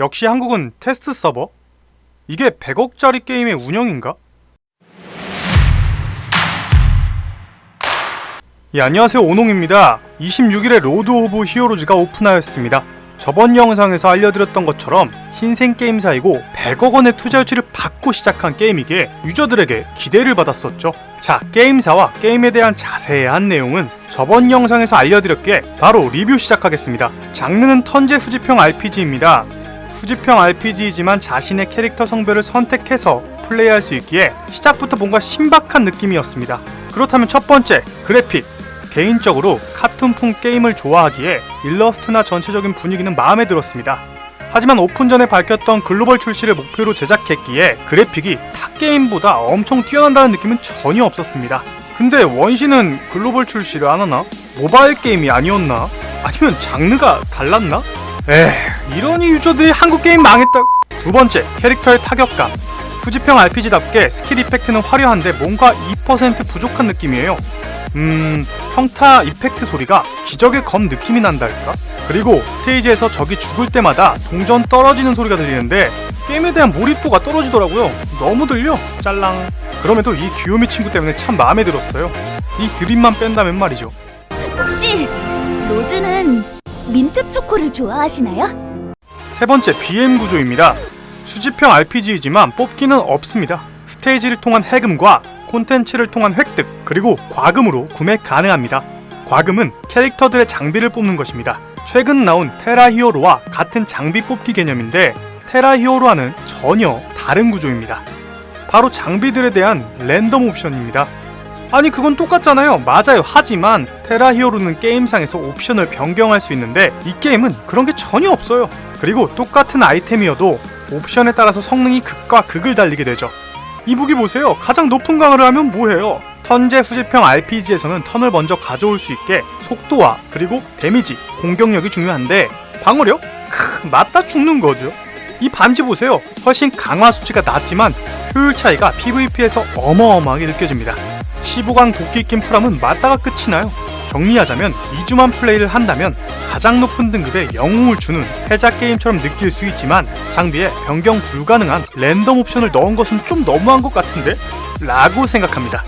역시 한국은 테스트 서버? 이게 100억짜리 게임의 운영인가? 예, 안녕하세요. 오농입니다. 26일에 로드 오브 히어로즈가 오픈하였습니다. 저번 영상에서 알려드렸던 것처럼 신생 게임사이고 100억 원의 투자 유치를 받고 시작한 게임이기에 유저들에게 기대를 받았었죠. 자, 게임사와 게임에 대한 자세한 내용은 저번 영상에서 알려드렸기에 바로 리뷰 시작하겠습니다. 장르는 턴제 후지평 RPG입니다. 후지평 RPG이지만 자신의 캐릭터 성별을 선택해서 플레이할 수 있기에 시작부터 뭔가 신박한 느낌이었습니다. 그렇다면 첫 번째, 그래픽. 개인적으로 카툰풍 게임을 좋아하기에 일러스트나 전체적인 분위기는 마음에 들었습니다. 하지만 오픈 전에 밝혔던 글로벌 출시를 목표로 제작했기에 그래픽이 타 게임보다 엄청 뛰어난다는 느낌은 전혀 없었습니다. 근데 원신은 글로벌 출시를 안 하나? 모바일 게임이 아니었나? 아니면 장르가 달랐나? 에휴, 이러니 유저들이 한국 게임 망했다. 두 번째, 캐릭터의 타격감. 후지평 RPG답게 스킬 이펙트는 화려한데 뭔가 2% 부족한 느낌이에요. 음, 평타 이펙트 소리가 기적의 검 느낌이 난달까? 그리고 스테이지에서 적이 죽을 때마다 동전 떨어지는 소리가 들리는데 게임에 대한 몰입도가 떨어지더라고요. 너무 들려. 짤랑. 그럼에도 이 귀요미 친구 때문에 참 마음에 들었어요. 이 드립만 뺀다면 말이죠. 혹시 로드는 민트 초코를 좋아하시나요? 세 번째 BM 구조입니다. 수집형 RPG이지만 뽑기는 없습니다. 스테이지를 통한 해금과 콘텐츠를 통한 획득 그리고 과금으로 구매 가능합니다. 과금은 캐릭터들의 장비를 뽑는 것입니다. 최근 나온 테라 히어로와 같은 장비 뽑기 개념인데 테라 히어로와는 전혀 다른 구조입니다. 바로 장비들에 대한 랜덤 옵션입니다. 아니 그건 똑같잖아요. 맞아요. 하지만 테라 히어로는 게임상에서 옵션을 변경할 수 있는데 이 게임은 그런 게 전혀 없어요. 그리고 똑같은 아이템이어도 옵션에 따라서 성능이 극과 극을 달리게 되죠. 이 무기 보세요. 가장 높은 강화를 하면 뭐해요? 턴제 후지평 RPG에서는 턴을 먼저 가져올 수 있게 속도와 그리고 데미지, 공격력이 중요한데 방어력? 크, 맞다 죽는 거죠. 이 반지 보세요. 훨씬 강화 수치가 낮지만 효율 차이가 PVP에서 어마어마하게 느껴집니다. 15강 도끼 낀 프람은 맞다가 끝이 나요. 정리하자면 2주만 플레이를 한다면 가장 높은 등급의 영웅을 주는 패자 게임처럼 느낄 수 있지만 장비에 변경 불가능한 랜덤 옵션을 넣은 것은 좀 너무한 것 같은데? 라고 생각합니다.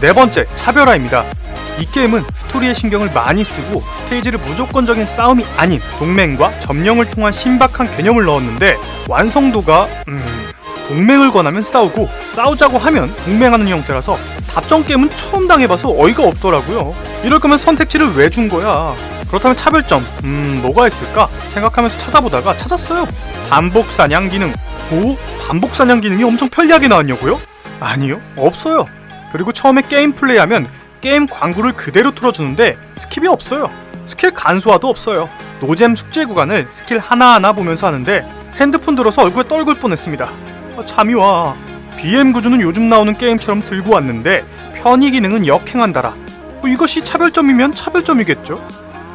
네 번째, 차별화입니다. 이 게임은 스토리에 신경을 많이 쓰고 스테이지를 무조건적인 싸움이 아닌 동맹과 점령을 통한 신박한 개념을 넣었는데 완성도가 음... 동맹을 권하면 싸우고 싸우자고 하면 동맹하는 형태라서 답정 게임은 처음 당해봐서 어이가 없더라고요. 이럴 거면 선택지를 왜 준 거야? 그렇다면 차별점, 음, 뭐가 있을까? 생각하면서 찾아보다가 찾았어요. 반복 사냥 기능. 오? 반복 사냥 기능이 엄청 편리하게 나왔냐고요? 아니요, 없어요. 그리고 처음에 게임 플레이하면 게임 광고를 그대로 틀어주는데 스킵이 없어요. 스킬 간소화도 없어요. 노잼 숙제 구간을 스킬 하나하나 보면서 하는데 핸드폰 들어서 얼굴에 떨굴 뻔했습니다. 아, 잠이 와. BM 구조는 요즘 나오는 게임처럼 들고 왔는데 편의 기능은 역행한다라. 뭐 이것이 차별점이면 차별점이겠죠.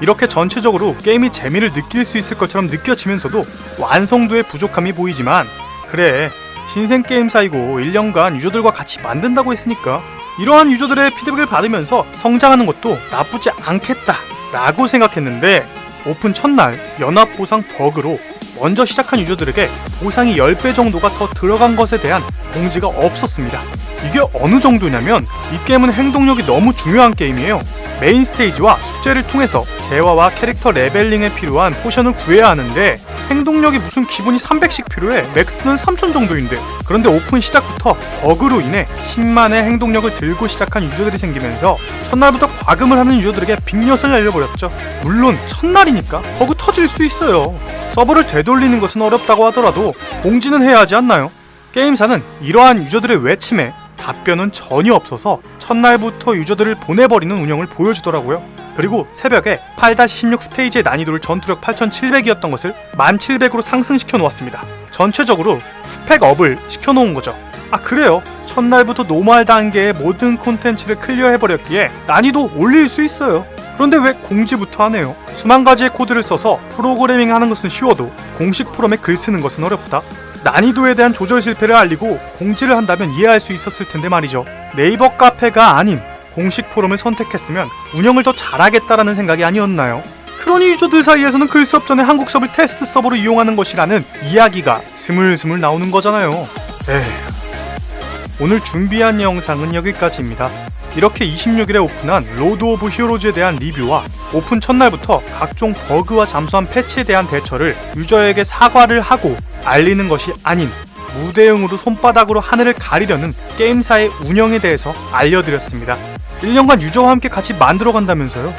이렇게 전체적으로 게임이 재미를 느낄 수 있을 것처럼 느껴지면서도 완성도의 부족함이 보이지만 그래 신생 게임사이고 1년간 유저들과 같이 만든다고 했으니까 이러한 유저들의 피드백을 받으면서 성장하는 것도 나쁘지 않겠다 라고 생각했는데 오픈 첫날 연합 보상 버그로 먼저 시작한 유저들에게 보상이 10배 정도가 더 들어간 것에 대한 공지가 없었습니다. 이게 어느 정도냐면 이 게임은 행동력이 너무 중요한 게임이에요. 메인 스테이지와 숙제를 통해서 재화와 캐릭터 레벨링에 필요한 포션을 구해야 하는데 행동력이 무슨 기본이 300씩 필요해? 맥스는 3000 정도인데. 그런데 오픈 시작부터 버그로 인해 10만의 행동력을 들고 시작한 유저들이 생기면서 첫날부터 과금을 하는 유저들에게 빅엿을 날려버렸죠. 물론 첫날이니까 버그 터질 수 있어요. 서버를 되돌리는 것은 어렵다고 하더라도 공지는 해야 하지 않나요? 게임사는 이러한 유저들의 외침에 답변은 전혀 없어서 첫날부터 유저들을 보내버리는 운영을 보여주더라고요. 그리고 새벽에 8-16 스테이지의 난이도를 전투력 8700이었던 것을 1700으로 상승시켜 놓았습니다. 전체적으로 스펙 업을 시켜 놓은 거죠. 아 그래요. 첫날부터 노멀 단계의 모든 콘텐츠를 클리어해버렸기에 난이도 올릴 수 있어요. 그런데 왜 공지부터 하네요? 수만 가지의 코드를 써서 프로그래밍 하는 것은 쉬워도 공식 포럼에 글 쓰는 것은 어렵다. 난이도에 대한 조절 실패를 알리고 공지를 한다면 이해할 수 있었을 텐데 말이죠. 네이버 카페가 아닌 공식 포럼을 선택했으면 운영을 더 잘하겠다라는 생각이 아니었나요? 그러니 유저들 사이에서는 글 수업 전에 한국 수업을 테스트 서버로 이용하는 것이라는 이야기가 스물스물 나오는 거잖아요. 에휴. 오늘 준비한 영상은 여기까지입니다. 이렇게 26일에 오픈한 로드 오브 히어로즈에 대한 리뷰와 오픈 첫날부터 각종 버그와 잠수한 패치에 대한 대처를 유저에게 사과를 하고 알리는 것이 아닌 무대응으로 손바닥으로 하늘을 가리려는 게임사의 운영에 대해서 알려드렸습니다. 1년간 유저와 함께 같이 만들어 간다면서요?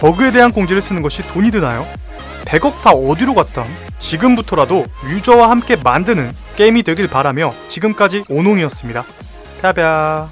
버그에 대한 공지를 쓰는 것이 돈이 드나요? 100억 다 어디로 갔담? 지금부터라도 유저와 함께 만드는 게임이 되길 바라며 지금까지 오농이었습니다. 펴벼